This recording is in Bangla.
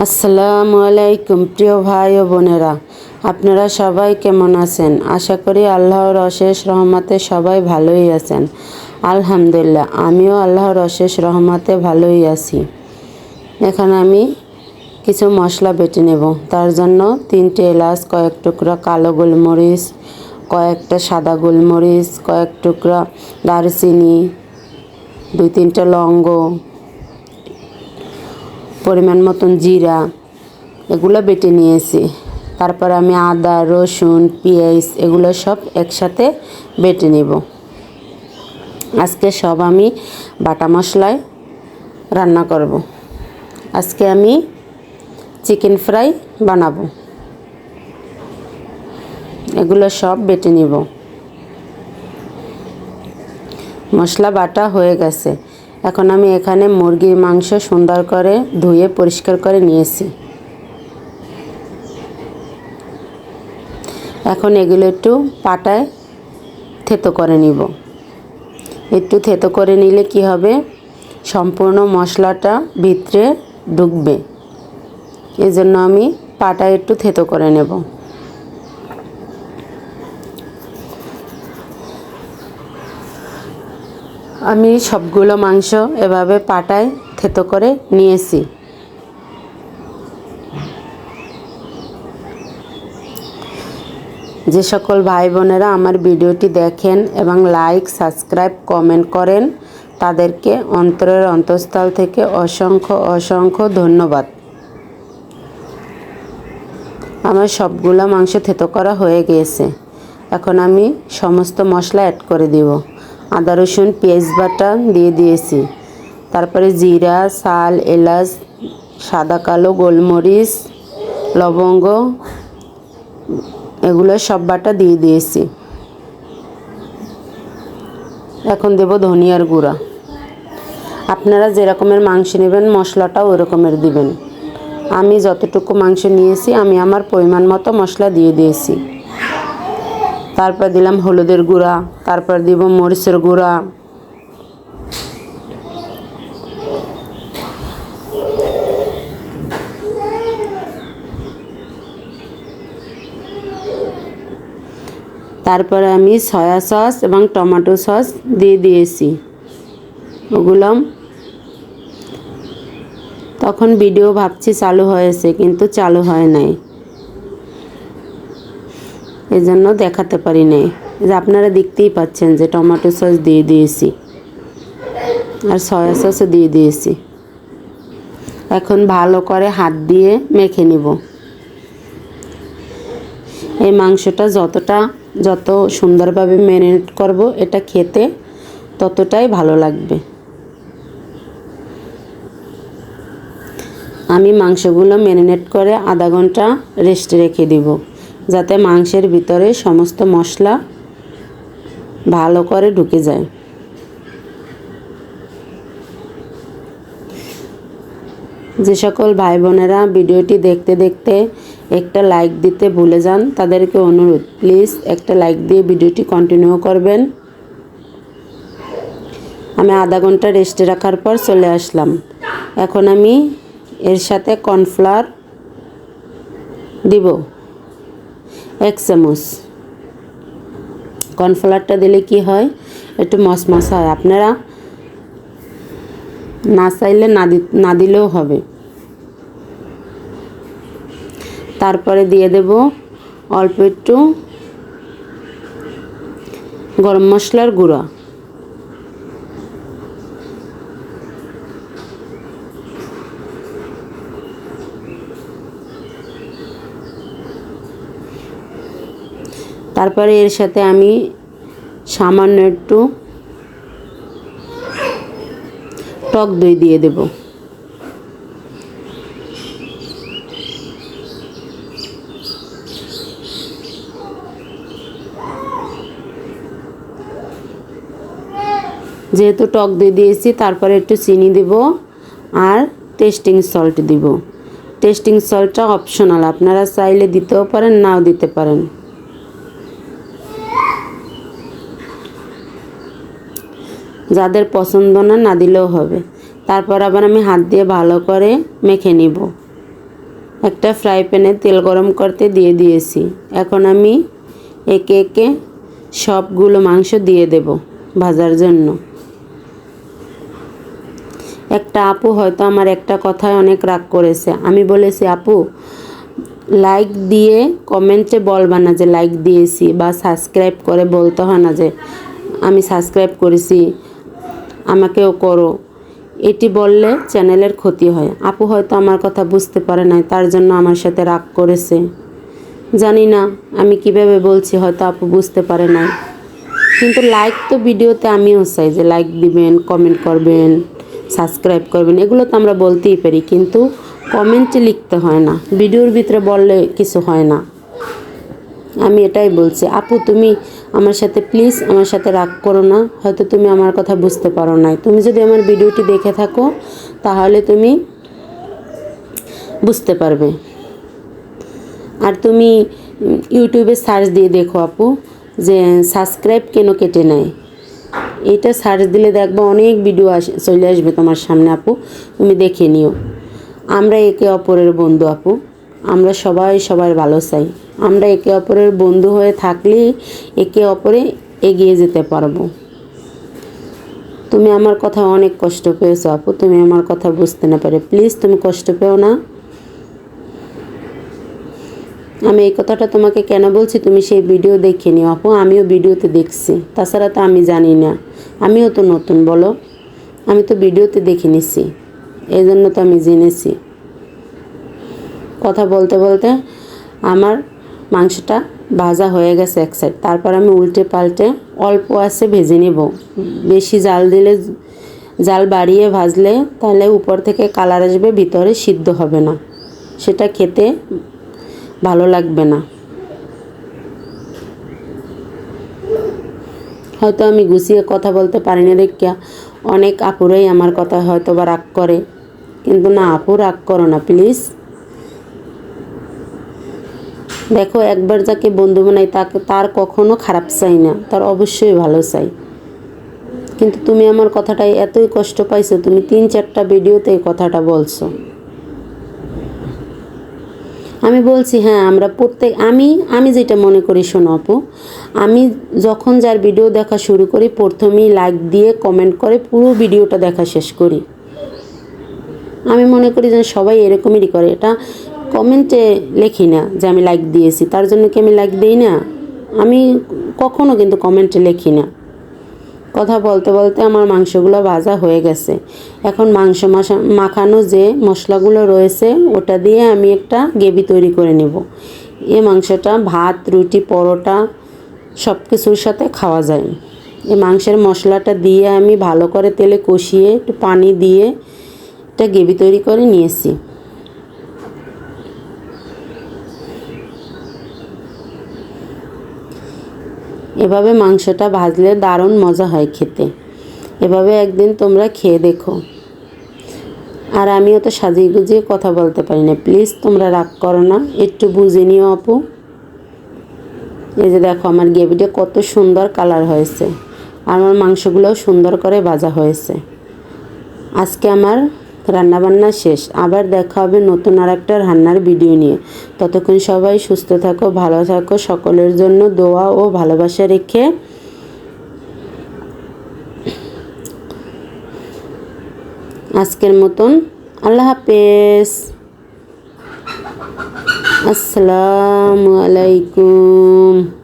আসসালামু আলাইকুম, প্রিয় ভাই ও বোনেরা। আপনারা সবাই কেমন আছেন? আশা করি আল্লাহর অশেষ রহমতে সবাই ভালোই আছেন। আলহামদুলিল্লাহ, আমিও আল্লাহর অশেষ রহমতে ভালোই আছি। এখানে আমি কিছু মশলা বেটে নেব। তার জন্য তিনটে এলাচ, কয়েক টুকরা কালো গোলমরিচ, কয়েকটা সাদা গোলমরিচ, কয়েক টুকরা দারচিনি, দুই তিনটা লঙ্গ পরিমাণ মতন জিরা, এগুলো বেটে নিয়েছি। তারপর আমি আদা, রসুন, পেঁয়াজ এগুলো সব একসাথে বেটে নেব। আজকে সব আমি বাটা মশলায় রান্না করব। আজকে আমি চিকেন ফ্রাই বানাবো। এগুলো সব বেটে নিব। মশলা বাটা হয়ে গেছে। এখন আমি এখানে মুরগির মাংস সুন্দর করে ধুয়ে পরিষ্কার করে নিয়েছি। এখন এগুলো একটু পাটায় থেতো করে নিব। একটু থেতো করে নিলে কি হবে? সম্পূর্ণ মশলাটা ভিতরে ঢুকবে। এজন্য আমি পাটায় একটু থেতো করে নেব। আমি সবগুলো মাংস এভাবে পাটায় থেতো করে নিয়েছি। যে সকল ভাই বোনেরা আমার ভিডিওটি দেখেন এবং লাইক, সাবস্ক্রাইব, কমেন্ট করেন, তাদেরকে অন্তরের অন্তঃস্থল থেকে অসংখ্য অসংখ্য ধন্যবাদ। আমার সবগুলো মাংস থেতো করা হয়ে গিয়েছে। এখন আমি সমস্ত মশলা অ্যাড করে দিব। আদা, রসুন, পেঁয়াজ বাটা দিয়ে দিয়েছি। তারপরে জিরা শাল এলাচ, সাদা কালো, গোলমরিচ, লবঙ্গ, এগুলো সব বাটা দিয়ে দিয়েছি। এখন দেব ধনিয়ার গুঁড়া। আপনারা যেরকমের মাংস নেবেন, মশলাটাও ওই রকমের দিবেন। আমি যতটুকু মাংস নিয়েছি, আমি আমার পরিমাণ মতো মশলা দিয়ে দিয়েছি। তারপর দিলাম হলুদের গুঁড়া, তারপর দিব মরিচের গুঁড়া। তারপরে আমি সয়া সস এবং টমেটো সস দিয়ে দিয়েছি। ওগুলো তখন ভিডিও ভাবছি চালু হয়েছে, কিন্তু চালু হয় নাই। এই জন্য দেখাতে পারি নাই। যে আপনারা দেখতেই পাচ্ছেন যে টমেটো সস দিয়ে দিয়েছি। আর সয়া সসও দিয়ে দিয়েছি। এখন ভালো করে হাত দিয়ে মেখে নিব। এই মাংসটা যতটা, যত সুন্দরভাবে ম্যারিনেট করব এটা খেতে ততটাই ভালো লাগবে। আমি মাংসগুলো ম্যারিনেট করে আধা ঘণ্টা রেস্টে রেখে দিব। যাতে মাংসের ভিতরে সমস্ত মশলা ভালো করে ঢুকে যায়। যে সকল ভাই বোনেরা ভিডিওটি দেখতে দেখতে একটা লাইক দিতে ভুলে যান, তাদেরকে অনুরোধ, প্লিজ একটা লাইক দিয়ে ভিডিওটি কন্টিনিউ করবেন। আমি আধা ঘণ্টা রেস্টে রাখার পর চলে আসলাম। এখন আমি এর সাথে কর্নফ্লাওয়ার দিব। এক চামচ কর্নফ্লাওয়ারটা দিলে কি হয়? একটু মশমশা হয়। আপনারা না চাইলে না না দিলেও হবে। তারপরে দিয়ে দেব অল্প একটু গরম মশলার গুঁড়া। তারপরে এর সাথে আমি সামান্য একটু টক দই দিয়ে দেব। যেহেতু টক দই দিয়েছি, তারপরে একটু চিনি দেব আর টেস্টিং সল্ট দিব। টেস্টিং সল্টটা অপশনাল আপনারা চাইলে দিতেও পারেন, নাও দিতে পারেন। যাদের পছন্দ না না দিলেও হবে। তারপর আবার আমি হাত দিয়ে ভালো করে মেখে নিব। একটা ফ্রাই প্যানে তেল গরম করতে দিয়ে দিয়েছি। এখন আমি একে একে সবগুলো মাংস দিয়ে দেব ভাজার জন্য। একটা আপু হয়তো আমার একটা কথায় অনেক রাগ করেছে। আমি বলেছি, আপু লাইক দিয়ে কমেন্টে বলবা না যে লাইক দিয়েছি বা সাবস্ক্রাইব করে বলতে হয় না যে আমি সাবস্ক্রাইব করেছি। আমাকেও করো। এটি বললে চ্যানেলের ক্ষতি হয়। আপু হয়তো আমার কথা বুঝতে পারে নাই, তার জন্য আমার সাথে রাগ করেছে। জানি না, আমি কীভাবে বলছি হয়তো আপু বুঝতে পারে নাই। কিন্তু লাইক তো ভিডিওতে আমিও চাই যে লাইক দিবেন কমেন্ট করবেন সাবস্ক্রাইব করবেন, এগুলো তো আমরা বলতেই পারি। কিন্তু কমেন্টে লিখতে হয় না। ভিডিওর ভিতরে বললে কিছু হয় না। আমি এটাই বলছি, আপু, তুমি আমার সাথে প্লিজ আমার সাথে রাগ করো না। হয়তো তুমি আমার কথা বুঝতে পারো নাই। তুমি যদি আমার ভিডিওটি দেখে থাকো, তাহলে তুমি বুঝতে পারবে। আর তুমি ইউটিউবে সার্চ দিয়ে দেখো, আপু, যে সাবস্ক্রাইব কেন কেটে নেয় এটা সার্চ দিলে দেখবা অনেক ভিডিও আস, চলে আসবে তোমার সামনে, আপু। তুমি দেখে নিও। আমরা একে অপরের বন্ধু, আপু। আমরা সবাই সবার ভালো চাই। আমরা একে অপরের বন্ধু হয়ে থাকলেই একে অপরে এগিয়ে যেতে পারব। তুমি আমার কথা অনেক কষ্ট পেয়েছ আপু, তুমি আমার কথা বুঝতে না পারে। প্লিজ তুমি কষ্ট পেও না। আমি এই কথাটা তোমাকে কেন বলছি তুমি সেই ভিডিও দেখে নিও আপু, আমিও ভিডিওতে দেখছি। তাছাড়া তো আমি জানি না। আমিও তো নতুন, বলো। আমি তো ভিডিওতে দেখে নিছি। এই জন্য তো আমি জেনেছি। কথা বলতে বলতে আমার মাংসটা ভাজা হয়ে গেছে এক সাইড তারপর আমি উল্টে পাল্টে অল্প আছে ভেজে নেব। বেশি জাল দিলে জাল বাড়িয়ে ভাজলে তাহলে উপর থেকে কালার আসবে, ভিতরে সিদ্ধ হবে না। সেটা খেতে ভালো লাগবে না। হয়তো আমি গুছিয়ে কথা বলতে পারি না দেখিয়া অনেক আপুরাই আমার কথা হয়তো বা রাগ করে। কিন্তু না, আপু রাগ করো না প্লিজ দেখো, একবার যাকে বন্ধু বানাই, তাকে তার কখনো খারাপ চাই না, তার অবশ্যই ভালো চাই। কিন্তু তুমি আমার কথাটাই এতই কষ্ট পাইছো, তুমি তিন চারটা ভিডিওতে এই কথাটা বলছো। আমি বলছি হ্যাঁ আমরা প্রত্যেক, আমি আমি যেটা মনে করি, শোনো আপু, আমি যখন যার ভিডিও দেখা শুরু করি, প্রথমেই লাইক দিয়ে কমেন্ট করে, পুরো ভিডিওটা দেখা শেষ করি। আমি মনে করি যে সবাই এরকমই করে। এটা কমেন্টে লেখি না যে আমি লাইক দিয়েছি, তার জন্য কি আমি লাইক দিই না? আমি কখনো কিন্তু কমেন্টে লেখি না। কথা বলতে বলতে আমার মাংসগুলো ভাজা হয়ে গেছে। এখন মাংস মাখানো যে মশলাগুলো রয়েছে, ওটা দিয়ে আমি একটা গ্রেভি তৈরি করে নেব। এ মাংসটা ভাত, রুটি, পরোটা সব কিছুর সাথে খাওয়া যায়। এই মাংসের মশলাটা দিয়ে আমি ভালো করে তেলে কষিয়ে একটু পানি দিয়ে একটা গ্রেভি তৈরি করে নিয়েছি। এভাবে মাংসটা ভাজলে দারুণ মজা হয় খেতে। এভাবে একদিন তোমরা খেয়ে দেখো। আর আমিও তো সাজিয়ে গুজিয়ে কথা বলতে পারি না। প্লিজ তোমরা রাগ করো না। একটু বুঝে নিও আপু। এই যে দেখো, আমার গ্রেভিটা কত সুন্দর কালার হয়েছে। আর আমার মাংসগুলোও সুন্দর করে ভাজা হয়েছে। আজকে আমার রান্নাবান্না শেষ। আবার দেখা হবে নতুন আর একটা রান্নার ভিডিও নিয়ে। ততক্ষণ সবাই সুস্থ থাকো, ভালো থাকো, সকলের জন্য দোয়া ও ভালোবাসা রেখে। আজকের মতন আল্লাহ হাফেজ। আসসালামু আলাইকুম।